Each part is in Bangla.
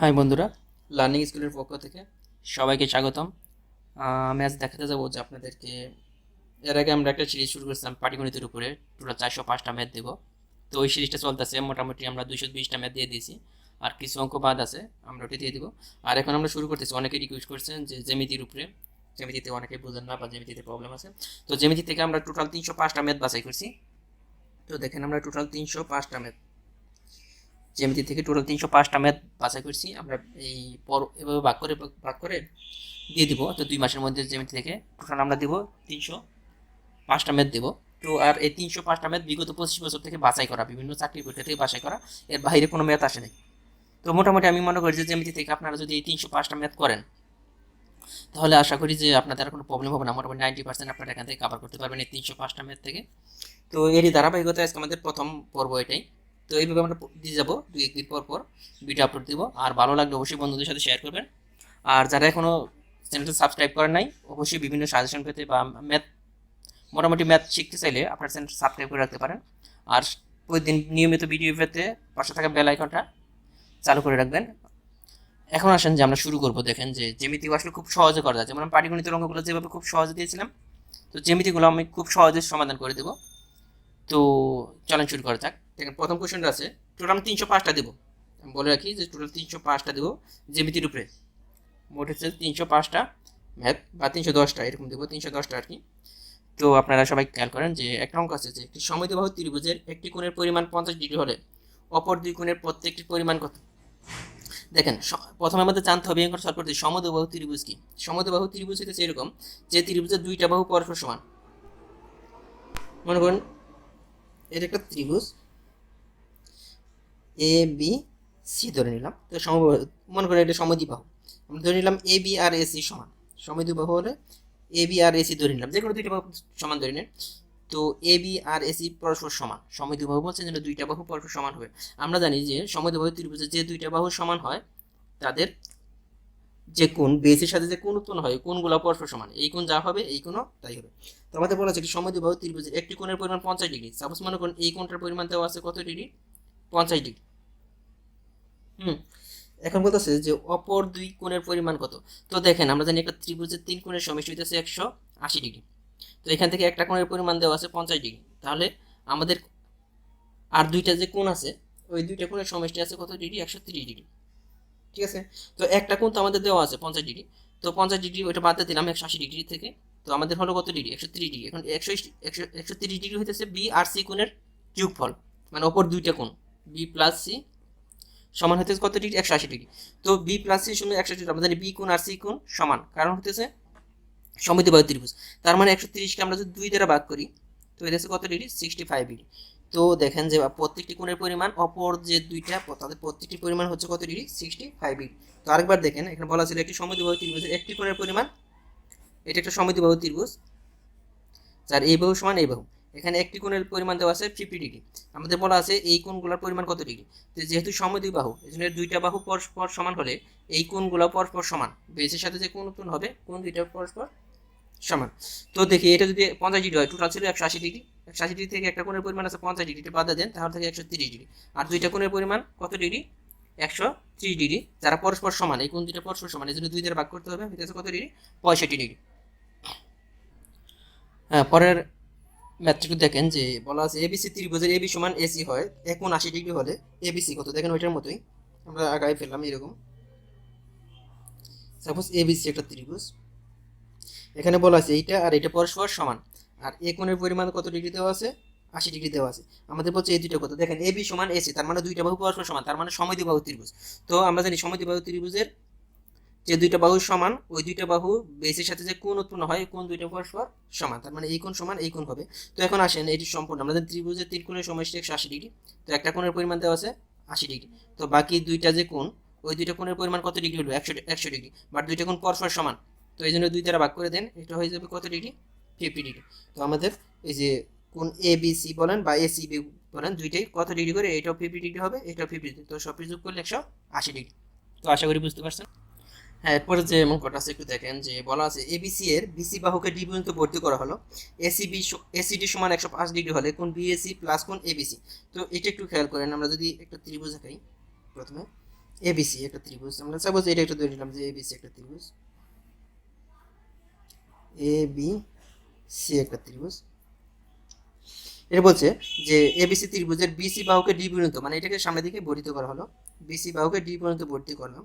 হাই বন্ধুরা লার্নিং স্কুলের পক্ষ থেকে সবাইকে স্বাগতম। আমি আজ দেখাতে যাব যে আপনাদেরকে, এর আগে আমরা একটা সিরিজ শুরু করেছিলাম পাটিগণিতের উপরে টোটাল চারশো পাঁচটা ম্যাথ দেবো। তো ওই সিরিজটা চলতেছে, মোটামুটি আমরা দুইশো বিশটা ম্যাথ দিয়ে দিয়েছি, আর কিছু অঙ্ক বাদ আছে, আমরা ওটি দিয়ে দিব। আর এখন আমরা শুরু করতেছি অনেকে রিকোয়েস্ট করছেন যে জ্যামিতির উপরে, জ্যামিতিতে অনেকে বোঝেন না বা জ্যামিতিতে প্রবলেম আছে। তো জ্যামিতি থেকে আমরা টোটাল তিনশো পাঁচটা ম্যাথ বাছাই করছি। তো দেখেন আমরা টোটাল তিনশো পাঁচটা ম্যাথ জ্যামিতি থেকে টোটাল তিনশো পাঁচটা ম্যাথ বাছাই করছি। আমরা এই পর এভাবে ভাগ করে ভাগ করে দিয়ে দিব। তো দুই মাসের মধ্যে জ্যামিতি থেকে টোটাল আমরা দিব তিনশো পাঁচটা ম্যাথ দেবো। তো আর এই তিনশো পাঁচটা ম্যাথ বিগত পঁচিশ বছর থেকে বাছাই করা, বিভিন্ন চাকরি পরীক্ষা থেকে বাছাই করা, এর বাইরে কোনো ম্যাথ আসে নাই। তো মোটামুটি আমি মনে করি যে জ্যামিতি থেকে আপনারা যদি এই তিনশো পাঁচটা ম্যাথ করেন, তাহলে আশা করি যে আপনাদের আর কোনো প্রবলেম হবে না। মোটামুটি নাইনটি পার্সেন্ট আপনারা এখান থেকে কাভার করতে পারবেন এই তিনশো পাঁচটা ম্যাথ থেকে। তো এরই ধারাবাহিকতা আজকে আমাদের প্রথম পর্ব এটাই। তো এইভাবে আমরা দিয়ে যাব দুই এক দিন পর পর ভিডিও আপলোড দিব। আর ভালো লাগলে অবশ্যই বন্ধুদের সাথে শেয়ার করবেন। আর যারা এখনও চ্যানেলটা সাবস্ক্রাইব করেন নাই, অবশ্যই বিভিন্ন সাজেশন পেতে বা ম্যাথ মোটামুটি ম্যাথ শিখতে চাইলে আপনার চ্যানেলটা সাবস্ক্রাইব করে রাখতে পারেন। আর প্রতিদিন নিয়মিত ভিডিও পেতে পাশে থাকা বেল আইকনটা চালু করে রাখবেন। এখন আসেন যে আমরা শুরু করব, দেখেন যে জ্যামিতি আসলে খুব সহজে করা যায়। যেমন আমি পাটিগণিতের অঙ্কগুলো যেভাবে খুব সহজে দিয়েছিলাম, তো জ্যামিতিগুলো আমি খুব সহজে সমাধান করে দেবো। তো চলেন শুরু করা যাক। দেখেন, প্রথম কোশ্চেনটা আছে টোটাল তিনশো পাঁচটা দেবো। আমি বলে রাখি যে টোটাল তিনশো পাঁচটা দেবো জ্যামিতির উপরে। মোট হচ্ছে তিনশো পাঁচটা ম্যাথ বা তিনশো দশটা, এরকম দেবো, তিনশো দশটা আর কি। তো আপনারা সবাই খেয়াল করেন যে একটা অঙ্ক আছে যে একটি সমদ্বিবাহু ত্রিভুজের একটি কোণের পরিমাণ পঞ্চাশ ডিগ্রি হলে অপর দুই কোণের প্রত্যেকটির পরিমাণ কত? দেখেন প্রথমে আমাদের জানতে হবে এখানে সলভ করতে সমদ্বিবাহু ত্রিভুজ কি? সমদ্বিবাহু ত্রিভুজ হচ্ছে এরকম যে ত্রিভুজের দুইটা বাহু পরস্পর সমান। মনে করুন এটা একটা ত্রিভুজ। এ বি সি ধরে নিলাম। তো সমবাহু মনে করেন এটা সমদ্বিবাহু। আমরা ধরে নিলাম A B R A C সমান। সমদ্বিবাহু হলে এ বি আর এসি ধরে নিলাম। যে কোনো দুইটা বাহু সমান ধরে নেন। তো এ বি আর এসি পরস্পর সমান। সমদ্বিবাহু বলছে যেন দুইটা বাহু পরস্পর সমান হবে। আমরা জানি যে সমদ্বিবাহু ত্রিভুজে যে দুইটা বাহু সমান হয়, তাদের যে কোণ বেসের সাথে যে কোন উৎপন্ন হয় কোণগুলো পরস্পর সমান, এই কোণ যা হবে, এই কোণও তাই হবে। তো আমাদের বলা আছে একটি সমদ্বিবাহু ত্রিভুজের একটি কোণের পরিমাণ পঞ্চাশ ডিগ্রি। সাপোজ মনে করুন এই কোণটার পরিমাণ দেওয়া আছে কত ডিগ্রি? পঞ্চাশ ডিগ্রি। হুম। এখন বলতেছে যে অপর দুই কোণের পরিমাণ কত? তো দেখেন, আমরা জানি একটা ত্রিভুজের তিন কোণের সমষ্টি হইতেছে একশো আশি ডিগ্রি। তো এখান থেকে একটা কোণের পরিমাণ দেওয়া আছে পঞ্চাশ ডিগ্রি। তাহলে আমাদের আর দুইটা যে কোণ আছে, ওই দুইটা কোণের সমষ্টি আছে কত ডিগ্রি? একশো তিরিশ ডিগ্রি। ঠিক আছে? তো একটা কোণ তো আমাদের দেওয়া আছে পঞ্চাশ ডিগ্রি। তো পঞ্চাশ ডিগ্রি ওইটা বাদ দিলাম একশো আশি ডিগ্রি থেকে। তো আমাদের হলো কত ডিগ্রি? একশো তিরিশ ডিগ্রি। এখন একশো একশো একশো তিরিশ ডিগ্রি হইতেছে বি আর সি কোণের যোগফল। মানে অপর দুইটা কোণ। বি প্লাস সি সমান হইতেছে কত ডিগ্রি? একশো আশি ডিগ্রি। তো বি প্লাস সি সমান একশো ডিগ্রি জানি বি কোণ আর সি কোণ সমান। কারণ হইতেছে সমদ্বিবাহু ত্রিভুজ। তার মানে একশো তিরিশকে আমরা যদি দুই দ্বারা ভাগ করি, তো হইতেছে কত ডিগ্রি? Sixty five degree. তো দেখেন যে প্রত্যেকটি কোণের পরিমাণ অপর যে দুইটা তাদের প্রত্যেকটি পরিমাণ হচ্ছে কত ডিগ্রি? Sixty five degree. তো আরেকবার দেখেন, এখানে বলা ছিল একটি সমদ্বিবাহু ত্রিভুজের একটি কোণের পরিমাণ, এটা একটা সমদ্বিবাহু ত্রিভুজ, যার এই বাহু সমান এই বাহু। এখানে একটি কোণের পরিমাণ দেওয়া আছে ফিফটি ডিগ্রি। আমাদের বলা আছে এই কোণগুলোর পরিমাণ কত ডিগ্রি? তো যেহেতু সমদ্বিবাহু এই জন্য দুইটা বাহু পরস্পর সমান হলে এই কোণগুলো পরস্পর সমান। বেসের সাথে যে কোণ উৎপন্ন হবে, কোণ দুইটা পরস্পর সমান। তো দেখি, এটা যদি পঞ্চাশ ডিগ্রি হয় টোটাল ছিল একশো আশি ডিগ্রি। একশো আশি ডিগ্রি থেকে একটা কোণের পরিমাণ আছে পঞ্চাশ ডিগ্রি বাদ দেন, তাহলে থেকে একশো তিরিশ ডিগ্রি। আর দুইটা কোণের পরিমাণ কত ডিগ্রি? একশো ত্রিশ ডিগ্রি। যারা পরস্পর সমান, এই কোণ দুইটা পরস্পর সমান এই জন্য দুই দ্বারা ভাগ করতে হবে। হইতেছে কত ডিগ্রি? পঁয়ষট্টি ডিগ্রি। হ্যাঁ পরের ম্যাথটুকু দেখেন যে বলা আছে এবিসি ত্রিভুজের এবি সমান এসি হয়। এখন আশি ডিগ্রি হলে এবিসি কত? দেখেন ওইটার মতোই। আমরা আগায় ফেললাম এরকম। সাপোজ এবিসি একটা ত্রিভুজ। এখানে বলা আছে এইটা আর এটা পরস্পর সমান। আর এ কোণের পরিমাণ কত ডিগ্রি দেওয়া আছে? আশি ডিগ্রি দেওয়া আছে। আমাদের বলছে এই দুইটা কত? দেখেন এবি সমান এসি তার মানে দুইটা বাহু পরস্পর সমান, তার মানে সমদ্বিবাহু ত্রিভুজ। তো আমরা জানি সমদ্বিবাহু ত্রিভুজের যে দুইটা বাহু সমান, ওই দুইটা বাহু বেসের সাথে যে কোণ উৎপন্ন হয়, কোণ দুইটা পরস্পর সমান, তার মানে এই কোণ সমান এই কোণ হবে। তো এখন আসেন, এটি সম্পূর্ণ। আমাদের ত্রিভুজের তিন কোণের সমষ্টি একশো আশি ডিগ্রি তো একটা কোণের পরিমাণ দেওয়া আছে আশি ডিগ্রি তো বাকি দুইটা যে কোণ, ওই দুইটা কোণের পরিমাণ কত ডিগ্রি হলো একশো একশো ডিগ্রি বাট দুইটা কোণ পরস্পর সমান। তো এই জন্য দুই দ্বারা ভাগ করে দেন, এটা হয়ে যাবে কত ডিগ্রি ফিফটি তো। আমাদের এই যে কোন এ বি সি বলেন বা এ সি বি বলেন, দুইটাই কত ডিগ্রি করে? এটাও ফিফটি ডিগ্রি হবে, এটাও ফিফটি ডিগ্রি তো। সব যোগ করলে একশো আশি ডিগ্রি তো আশা করি বুঝতে পারছেন? হ্যাঁ এরপরে যে এমন অঙ্কটা আছে একটু দেখেন, যে বলা আছে এবিসি এর বিসি বাহুকে ডি পর্যন্ত ভর্তি করা হলো। এসিবি এসিডি সমান একশো পাঁচ ডিগ্রি হলে কোন বিএসি প্লাস কোন এবিসি তো এটা একটু খেয়াল করেন, আমরা যদি একটা ত্রিভুজ আঁকাই প্রথমে এবিসি একটা ত্রিভুজ। আমরা সাপোজ এটা একটা ধরে নিলাম যে এবিসি একটা ত্রিভুজ। এ বি সি একটা ত্রিভুজ। এটা বলছে যে এবিসি ত্রিভুজের বিসি বাহুকে ডি পর্যন্ত মানে এটাকে সামনের দিকে বর্ধিত করা হলো। বিসি বাহুকে ডি পর্যন্ত ভর্তি করলাম,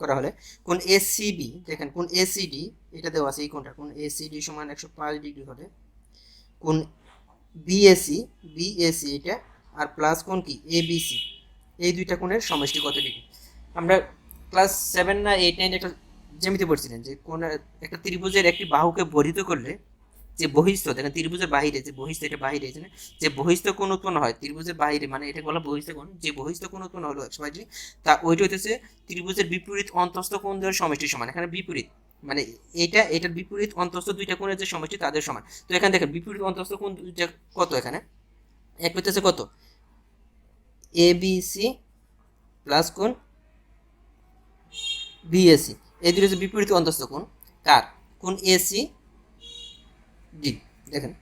করা হলে কোন এ এসিবি দেখেন কোন এসিডি এটা দেওয়া আছে এই কোনটা কোন এসিডি সমান একশো পাঁচ ডিগ্রি হলে কোন বিএসি বিএসি এটা, আর প্লাস কোন কি? এবিসি এই দুইটা কোণের সমষ্টি কত ডিগ্রি? আমরা ক্লাস সেভেন না এইট নাইন একটা জ্যামিতি পড়ছিলেন যে কোন একটা ত্রিভুজের একটি বাহুকে বর্ধিত করলে যে বহিস্থ দেখেন ত্রিভুজের বাহিরে, যে বহিস্থ এটা বাহিরে না যে বহিস্থ কোণ উৎপন্ন হয়, ত্রিভুজের বাহিরে মানে এটা বলা বহিস্থ কোণ, যে বহিস্থ কোণ উৎপন্ন হলো ডিগ্রি তা ওইটা হইতেছে ত্রিভুজের বিপরীত অন্তস্থ কোণ দেওয়ার সমষ্টির সমান, এখানে বিপরীত মানে এটা, এটার বিপরীত অন্তস্থ দুইটা কোণের যে সমষ্টি তাদের সমান। তো এখানে দেখেন বিপরীত অন্তস্থ কোণ দুইটা কত এখানে? এক হইতেছে কত? এ বি সি প্লাস কোণ বিএসি এই দুটো হচ্ছে বিপরীত অন্তস্থ কোণ, কার? কোণ এসি ডি দেখেন,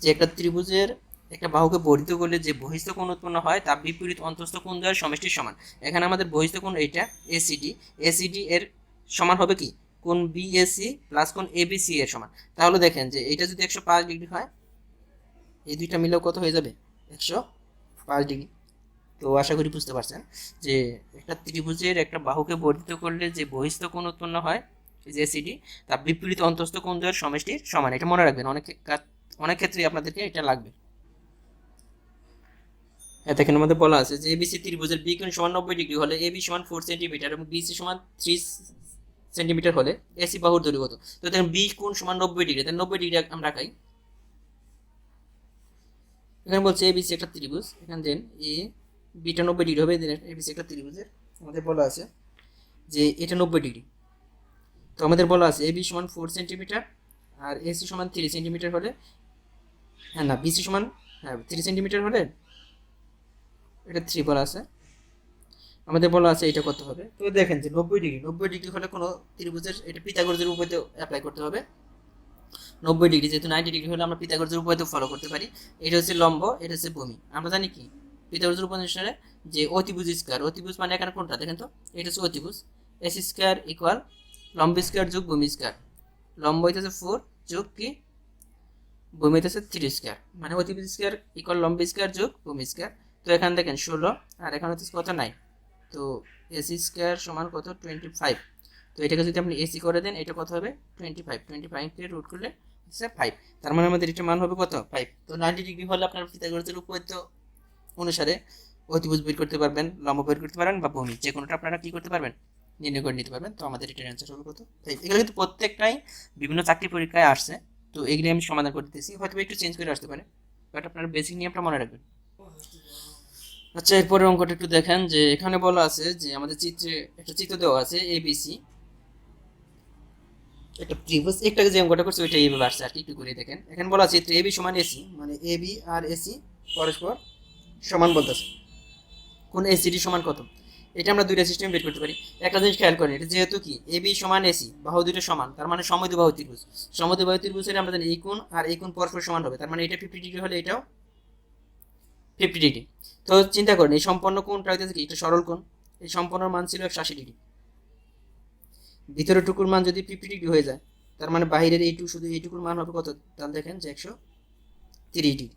যে একটা ত্রিভুজের একটা বাহুকে বর্ধিত করলে যে বহিস্থ কোণ উৎপন্ন হয় তা বিপরীত অন্তস্থ কোণ দেওয়ার সমষ্টির সমান। এখানে আমাদের বহিস্থ কোণ এইটা এসিডি এসিডি এর সমান হবে কি? কোণ বিএসি প্লাস কোণ এবিসি এর সমান। তাহলে দেখেন যে এটা যদি একশো পাঁচ ডিগ্রি হয়, এই দুইটা মিলেও কত হয়ে যাবে? একশো পাঁচ ডিগ্রি। তো আশা করি বুঝতে পারছেন যে একটা ত্রিভুজের একটা বাহুকে বর্ধিত করলে যে বহিস্থ কোণ উৎপন্ন হয় যে সিডি তার বিপরীত অন্তস্থ কোণ দেওয়ার সমষ্টির সমান? এটা মনে রাখবেন, অনেক অনেক ক্ষেত্রে আপনাদেরকে এটা লাগবে। হ্যাঁ দেখেন, আমাদের বলা আছে যে এবিসি ত্রিভুজের বি কোণ সমান নব্বই ডিগ্রি হলে এবি সমান ফোর সেন্টিমিটার এবং বিসি সমান থ্রি সেন্টিমিটার হলে এসি বাহুর দৈর্ঘ্য কত তো দেখেন বি কোণ সমান নব্বই ডিগ্রি, তাহলে নব্বই ডিগ্রি আমরা রাখাই। এখানে বলছে এবিসি একটা ত্রিভুজ, এখানে দেন এ বিটা নব্বই ডিগ্রি হবে, দেন এবিসি একটা ত্রিভুজের। আমাদের বলা আছে যে এটা নব্বই ডিগ্রি। তো আমাদের বলা আছে এবি সমান ফোর সেন্টিমিটার আর এসি সমান থ্রি সেন্টিমিটার হলে হ্যাঁ না বিসি সমান হ্যাঁ থ্রি সেন্টিমিটার হলে এটা থ্রি বলা আছে। আমাদের বলা আছে এটা করতে হবে? তো দেখেন যে নব্বই ডিগ্রি নব্বই ডিগ্রি হলে কোনো ত্রিভুজের এটা পিতাগরজের উপায়তে অ্যাপ্লাই করতে হবে। নব্বই ডিগ্রি, যেহেতু নাইনটি ডিগ্রি হলে আমরা পিতাগরজের উপায়তে ফলো করতে পারি। এটা হচ্ছে লম্ব, এটা হচ্ছে ভূমি। আমরা জানি কি? পিতাগরজের উপনিষদে যে অতিভুজ স্কোয়ার অতিভুজ মানে এখানে কোনটা? দেখেন তো, এটা হচ্ছে অতিভুজ। এস স্কোয়ার ইকুয়াল লম্ব স্কোয়ার যোগ ভূমি স্কোয়ার লম্ব হইতেছে ফোর যোগ কি? ভূমি হইতেছে থ্রি স্কোয়ার মানে অতিভুজ স্কোয়ার ইকুয়াল লম্ব স্কোয়ার যোগ ভূমি স্কোয়ার তো এখানে দেখেন ষোলো, আর এখানে হচ্ছে কত? নাই। তো এসি স্কোয়ার সমান কত? টোয়েন্টি ফাইভ তো এটাকে যদি আপনি এসি করে দেন, এটা কত হবে? টোয়েন্টি ফাইভ টোয়েন্টি ফাইভকে রুট করলে হচ্ছে ফাইভ তার মানে আমাদের এটা মান হবে কত? ফাইভ তো নাইনটি ডিগ্রি হলে আপনার পিতাগরজের উপপাদ্য অনুসারে অতিভুজ বের করতে পারবেন, লম্ব বের করতে পারবেন বা ভূমি। যে কোনোটা আপনারা কী করতে পারবেন? নির্ণয় করে নিতে পারবেন। তো আমাদের এটার অ্যান্সার হবে কত? এগুলো কিন্তু প্রত্যেকটাই বিভিন্ন চাকরি পরীক্ষায় আসছে। তো এগুলি আমি সমাধান করে দিতেছি। হয়তো একটু চেঞ্জ করে আসতে পারে। বাট আপনারা বেসিক নিয়মটা মনে রাখবেন। আচ্ছা এরপরে অঙ্কটা একটু দেখেন যে এখানে বলা আছে যে আমাদের চিত্রে একটা চিত্র দেওয়া আছে এবিসি একটা ত্রিভুজ একটা যে অঙ্কটা করছে, ওইটা এইভাবে আসছে আর কি, একটু করে দেখেন। এখানে বলা আছে এবি সমান এসি মানে এবি আর এসি পরস্পর সমান বলতেছে। কোন এসিডি সমান কত? এটা আমরা দুইটা সিস্টেমে বের করতে পারি। একটা জিনিস খেয়াল করেন, এটা যেহেতু কি এবি সমান এসি বাহু দুটো সমান, তার মানে সমদ্বিবাহু ত্রিভুজ। সমদ্বিবাহু ত্রিভুজের আমরা জানি এই কোণ আর এই কোণ পরস্পর সমান হবে, তার মানে এটা ফিফটি ডিগ্রি হলে এটাও ফিফটি ডিগ্রি তো চিন্তা করেন, এই সম্পন্ন কোণটা হইতেছে কি, এটা সরল কোণ, এই সম্পন্ন মান ছিল একশো আশি ডিগ্রি ভিতরের টুকুর মান যদি ফিফটি ডিগ্রি হয়ে যায়, তার মানে বাইরের এইটুকু শুধু এইটুকুর মান হবে কত? তাহলে দেখেন যে একশো তিরিশ ডিগ্রি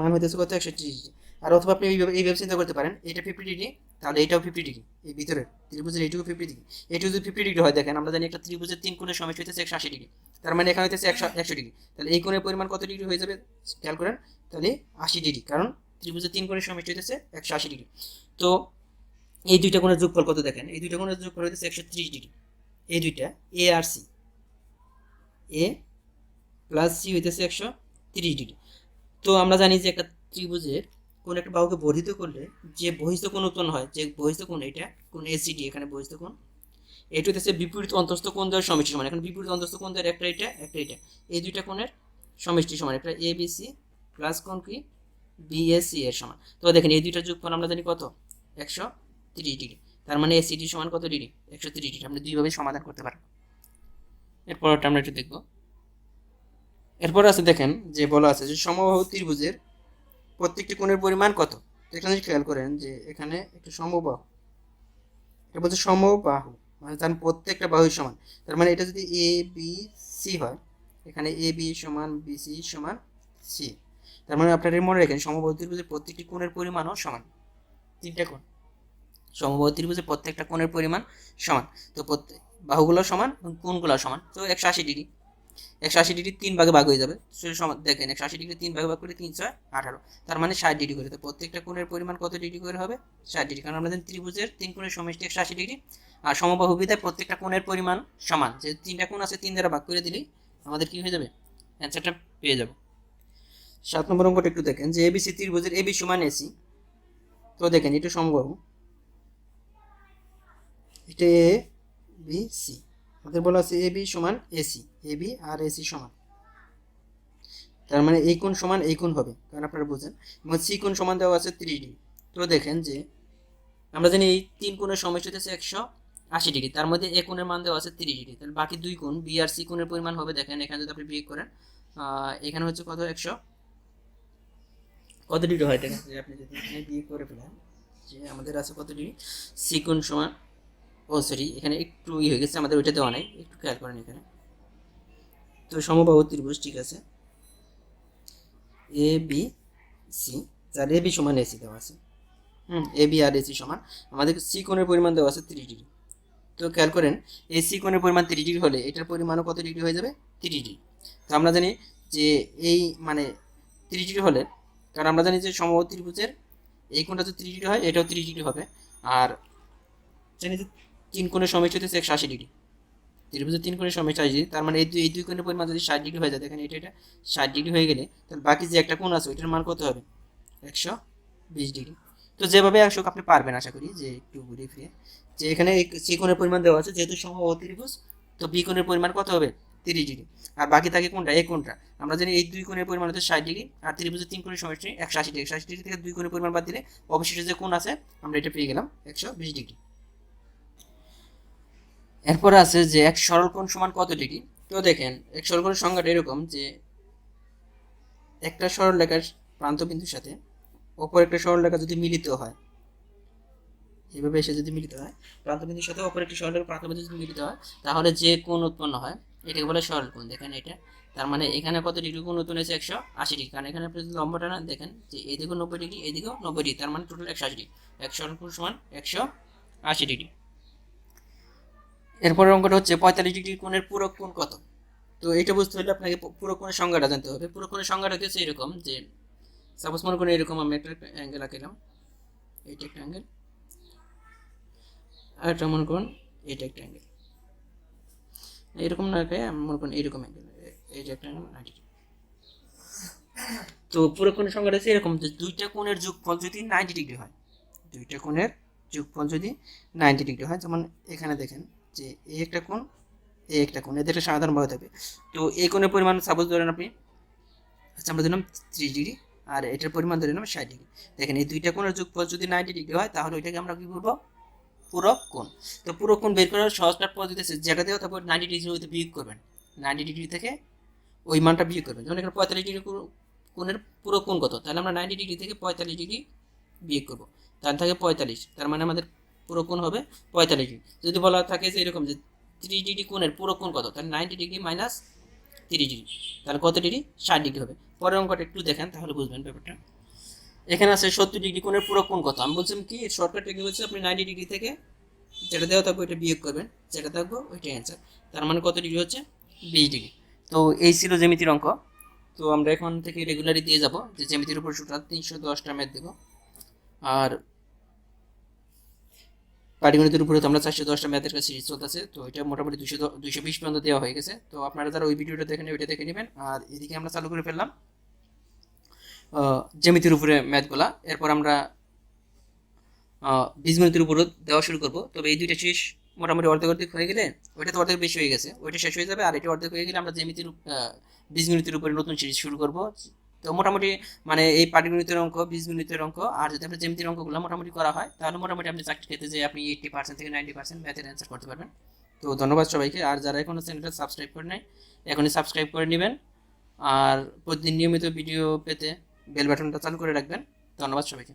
মান হইতেছে কত? একশো তিরিশ ডিগ্রি আর অথবা আপনি এইভাবে এইভাবে চিন্তা করতে পারেন, এটা ফিফটি ডিগ্রি তাহলে এটাও ফিফটি ডিগ্রি এই ভিতরে, ত্রিভুজের এইটুকু ফিফটি ডিগ্রি এইটুকু যদি ফিফটি ডিগ্রি হয়, দেখেন আমরা জানি একটা ত্রিভুজের তিন কোণের সমষ্টি হইতেছে একশো আশি ডিগ্রি তার মানে এখানে হইতেছে একশো একশো ডিগ্রি তাহলে এই কোণের পরিমাণ কত ডিগ্রি হয়ে যাবে? খেয়াল করেন, তাহলে আশি ডিগ্রি কারণ ত্রিভুজের তিন কোণের সমষ্টি হইতেছে একশো আশি ডিগ্রি তো এই দুইটা কোণের যোগফল কত দেখেন? এই দুইটা কোণের যোগফল হইতেছে একশো ত্রিশ ডিগ্রি এই দুইটা এ আর সি এ প্লাস সি হইতেছে একশো তিরিশ ডিগ্রি তো আমরা জানি যে একটা ত্রিভুজের কোন একটা বাহুকে বর্ধিত করলে যে বহিস্থ কোণ উৎপন্ন হয়, যে বহিস্থ কোণ এটা কোন এসিডি এখানে বহিস্থ কোণ, এটা হচ্ছে বিপরীত অন্তস্থ কোণ দেওয়ার সমষ্টি সমান। এখন বিপরীত অন্তস্থ কোণ দেওয়ার একটা এটা একটা এটা। এই দুইটা কোণের সমষ্টি সমান, একটা এ বি সি প্লাস কোণ কি? বিএসসি এর সমান। তো দেখেন এই দুইটা যোগফল আমরা জানি কত? একশো তিরিশ ডিগ্রি। তার মানে এসিডি সমান কত ডিগ্রি? একশো তিরিশ ডিগ্রি। আমরা দুইভাবে সমাধান করতে পারব এরপরটা আমরা একটু দেখব। এরপর আছে দেখেন যে বলা আছে যে সমবাহু ত্রিভুজের প্রত্যেকটি কোণের পরিমাণ কত? এখানে খেয়াল করেন যে এখানে একটা সমবাহু। এটা বলছে সমবাহু মানে তার প্রত্যেকটা বাহুই সমান। তার মানে এটা যদি এ বি সি হয়, এখানে এ বি সমান বি সি সমান সি তার মানে আপনারা মনে রাখেন, সমবাহু ত্রিভুজের প্রত্যেকটি কোণের পরিমাণও সমান। তিনটা কোণ। সমবাহু ত্রিভুজের প্রত্যেকটা কোণের পরিমাণ সমান। তো প্রত্যেক বাহুগুলো সমান এবং কোণগুলো সমান। তো একশো আশি ডিগ্রি। একশো আশি ডিগ্রি তিন ভাগে ভাগ হয়ে যাবে। দেখেন, একশো আশি ডিগ্রি তিন ভাগে ভাগ করে তিন ছয় আঠারো। তার মানে ষাট ডিগ্রি করে। প্রত্যেকটা কোণের পরিমাণ কত ডিগ্রি করে হবে? ষাট ডিগ্রি। কারণ আমরা ত্রিভুজের তিন কোণের সমষ্টি একশো আশি ডিগ্রি। আর সমবাহু বিধায় প্রত্যেকটা কোণের পরিমাণ সমান। যে তিনটা কোণ আছে, তিন দ্বারা ভাগ করে দিলেই আমাদের কি হয়ে যাবে? অ্যান্সারটা পেয়ে যাবে। সাত নম্বর অঙ্কটা একটু দেখেন। যে এবিসি ত্রিভুজের এবি সমান এসি তো দেখেন, এটা সমবাহু। এটা এ বি সি আমাদের বলা আছে এ বি সমান এসি এ বি আর এসি সমান। তার মানে এই কোণ সমান এই কোণ হবে, কারণ আপনারা বুঝেন। এবং সি কোণ সমান দেওয়া আছে থ্রি ডিগ্রি তো দেখেন যে আমরা জানি এই তিন কোণের সময় হচ্ছে একশো আশি ডিগ্রি, তার মধ্যে এ কোণের মান দেওয়া আছে তিরিশ ডিগ্রি। তাহলে বাকি দুই কোণ, বি আর সি কোণের পরিমাণ হবে, দেখেন এখানে যদি আপনি বিয়ে করেন এখানে হচ্ছে কত? একশো কত ডিগ্রি হয়? দেখেন আপনি যদি বিয়ে করে ফেলেন, যে আমাদের আছে কত ডিগ্রি? সি কোণ সমান ও সরি এখানে একটু ই হয়ে গেছে, আমাদের ওইটা দেওয়া নাই, একটু খেয়াল করেন এখানে। তো সমবাহু ত্রিভুজ, ঠিক আছে। এ বি সি যার এ বি সমান এসি দেওয়া আছে। হুম এ বি আর এসি সমান। আমাদের সি কোণের পরিমাণ দেওয়া আছে তিরিশ ডিগ্রি। তো খেয়াল করেন এই সি কোণের পরিমাণ তিরিশ ডিগ্রি হলে এটার পরিমাণও কত ডিগ্রি হয়ে যাবে? তিরিশ ডিগ্রি। তো আমরা জানি যে এই মানে তিরিশ ডিগ্রি হলে, কারণ আমরা জানি যে সমবাহু ত্রিভুজের এই কোণটা তো তিরিশ ডিগ্রি হয়, এটাও তিরিশ ডিগ্রি হবে। আর জানি যে তিন কোণের সমষ্টি হচ্ছে একশো আশি ডিগ্রি। ত্রিভুজের তিন কোণের সমষ্টি আশি ডিগ্রি, তার মানে এই দুই এই দুই কোণের পরিমাণ যদি ষাট ডিগ্রি হয়ে যায়, দেখেন এটা এটা ষাট ডিগ্রি হয়ে গেলে তাহলে বাকি যে একটা কোণ আছে, ওইটার মান কত হবে? একশো বিশ ডিগ্রি। তো যেভাবে আসুক আপনি পারবেন আশা করি, যে একটু ঘুরে ফিরে যে এখানে সি কোণের পরিমাণ দেওয়া আছে, যেহেতু সমবাহু ত্রিভুজ তো বি কোণের পরিমাণ কত হবে? তিরিশ ডিগ্রি। আর বাকি থাকে কোনটা? এই কোনটা আমরা জানি এই দুই কোণের পরিমাণ হচ্ছে ষাট ডিগ্রি, আর ত্রিভুজের তিন কোণের সমষ্টি একশো আশি ডিগ্রি। একশো আশি ডিগ্রি থেকে দুই কোণের পরিমাণ বাদ দিলে অবশেষে যে কোণ আছে, আমরা এটা পেয়ে গেলাম একশো বিশ ডিগ্রি। এরপর আছে যে এক সরল কোণ সমান কত ডিগ্রি? তো দেখেন, এক সরল কোণের সংজ্ঞাটা এরকম যে একটা সরল রেখার প্রান্তবিন্দুর সাথে অপর একটা সরল রেখা যদি মিলিত হয়, এভাবে এসে যদি মিলিত হয়, প্রান্তবিন্দুর সাথে অপর একটি সরল রেখা প্রান্তবিন্দু যদি মিলিত হয়, তাহলে যে কোণ উৎপন্ন হয়, এটাকে বলে সরল কোণ। দেখেন এটা, তার মানে এখানে কত ডিগ্রি কোণ উৎপন্ন হয়েছে? একশো আশি ডিগ্রি। কারণ এখানে আপনি যদি লম্বাটা না দেখেন যে এদিকেও নব্বই ডিগ্রি, এদিকেও নব্বই ডিগ্রি, তার মানে টোটাল একশো আশি ডিগ্রি। এক সরল কোণ সমান একশো আশি ডিগ্রি। এরপরের অঙ্কটা হচ্ছে পঁয়তাল্লিশ ডিগ্রি কোণের পুরো কোণ কত? তো এটা বুঝতে হলে আপনাকে পুরো কোণের সংজ্ঞাটা জানতে হবে। পুরো কোণের সংজ্ঞাটা হচ্ছে এরকম যে সাপোজ মনে করেন এরকম আমি একটা অ্যাঙ্গেল আঁকিলাম। এইটা একটা অ্যাঙ্গেল আর মনে করুন এইটা একটা অ্যাঙ্গেল এরকম না আঁকে, আমি মনে করুন এইরকম অ্যাঙ্গেল এই যে একটা অ্যাঙ্গেল নাইনটি তো পুরো কোণের সংজ্ঞাটা হচ্ছে এরকম যে দুইটা কোণের যোগফল যদি নাইনটি ডিগ্রি হয়, দুইটা কোণের যোগফল যদি নাইনটি ডিগ্রি হয়, যেমন এখানে দেখেন যে এই একটা কোণ এই একটা কোণ, এদের সাধারণ ভাবে থাকবে তো এই কোণের পরিমাণ সাপোজ ধরেন আপনি আচ্ছা আমরা ধরলাম ত্রিশ ডিগ্রি, আর এটার পরিমাণ ধরে নিলাম ষাট ডিগ্রি। দেখেন এই দুইটা কোণের যোগফল যদি নাইনটি ডিগ্রি হয়, তাহলে ওইটাকে আমরা কি করব পুরো কোণ। তো পুরো কোণ বের করার সহজটা পদ্ধতি আছে যেটা দেওয়া তারপর নাইনটি ডিগ্রি হইতে বিয়োগ করবেন। নাইনটি ডিগ্রি থেকে ওই মানটা বিয়োগ করবেন। যেমন এখানে পঁয়তাল্লিশ ডিগ্রি কোণ- কোণের পুরো কোণ কত? তাহলে আমরা নাইনটি ডিগ্রি থেকে পঁয়তাল্লিশ ডিগ্রি বিয়োগ করব। তাহলে থাকে পঁয়তাল্লিশ তার মানে আমাদের পুরো কোণ হবে পঁয়তাল্লিশ ডিগ্রি। যদি বলা থাকে যে এরকম যে তিরিশ ডিগ্রি কোণের পুরো কোণ কত? তাহলে নাইনটি ডিগ্রি মাইনাস তিরিশ ডিগ্রি তাহলে কত ডিগ্রি ষাট ডিগ্রি হবে। পরের অঙ্কটা একটু দেখেন, তাহলে বুঝবেন ব্যাপারটা। এখানে আছে সত্তর ডিগ্রি কোণের পুরো কোণ কত? আমি বলছিলাম কি শর্টকাট টেকনিক হচ্ছে আপনি নাইনটি ডিগ্রি থেকে যেটা দেওয়া থাকবে ওইটা বিয়োগ করবেন। যেটা থাকব ওইটাই অ্যান্সার তার মানে কত ডিগ্রি হচ্ছে? বিশ ডিগ্রি তো এই ছিল জ্যামিতির অঙ্ক। তো আমরা এখন থেকে রেগুলারই দিয়ে যাব। যে জ্যামিতির উপর টোটাল তিনশো দশটা ম্যাথ দেবো। আর পাটিগণিতের উপরে তো আমরা চারশো দশটা ম্যাথের কাছে সিরিজ চলতেছে, তো এটা মোটামুটি দুশো দুশো বিশ পর্যন্ত দেওয়া হয়ে গেছে। তো আপনারা যারা ওই ভিডিওটা দেখেন ওইটা দেখে নেবেন। আর এদিকে আমরা চালু করে ফেললাম জ্যামিতির উপরে ম্যাথগুলা এরপর আমরা বীজগণিতের উপরও দেওয়া শুরু করব। তবে এই দুইটা শেষ মোটামুটি অর্ধেক অর্ধেক হয়ে গেলে ওইটা তো অর্ধেক বেশি হয়ে গেছে। ওইটা শেষ হয়ে যাবে, আর এটা অর্ধেক হয়ে গেলে আমরা জ্যামিতির বীজগণিতের উপরে নতুন সিরিজ শুরু করব। তো মোটামুটি মানে এই পাটিগণিতের অঙ্ক, বিশ বীজগণিতের অঙ্ক, আর যদি আপনি জ্যামিতির অঙ্কগুলো মোটামুটি করা হয়, তাহলে মোটামুটি আপনি চাকরি পেতে যে আপনি এইটটি পার্সেন্ট থেকে নাইনটি পার্সেন্ট ম্যাথের অ্যান্সার করতে পারবেন। তো ধন্যবাদ সবাইকে, আর যারা এখনও চ্যানেলটা সাবস্ক্রাইব করে নেয় এখনই সাবস্ক্রাইব করে নেবেন। আর প্রতিদিন নিয়মিত ভিডিও পেতে বেল বাটনটা চালু করে রাখবেন। ধন্যবাদ সবাইকে।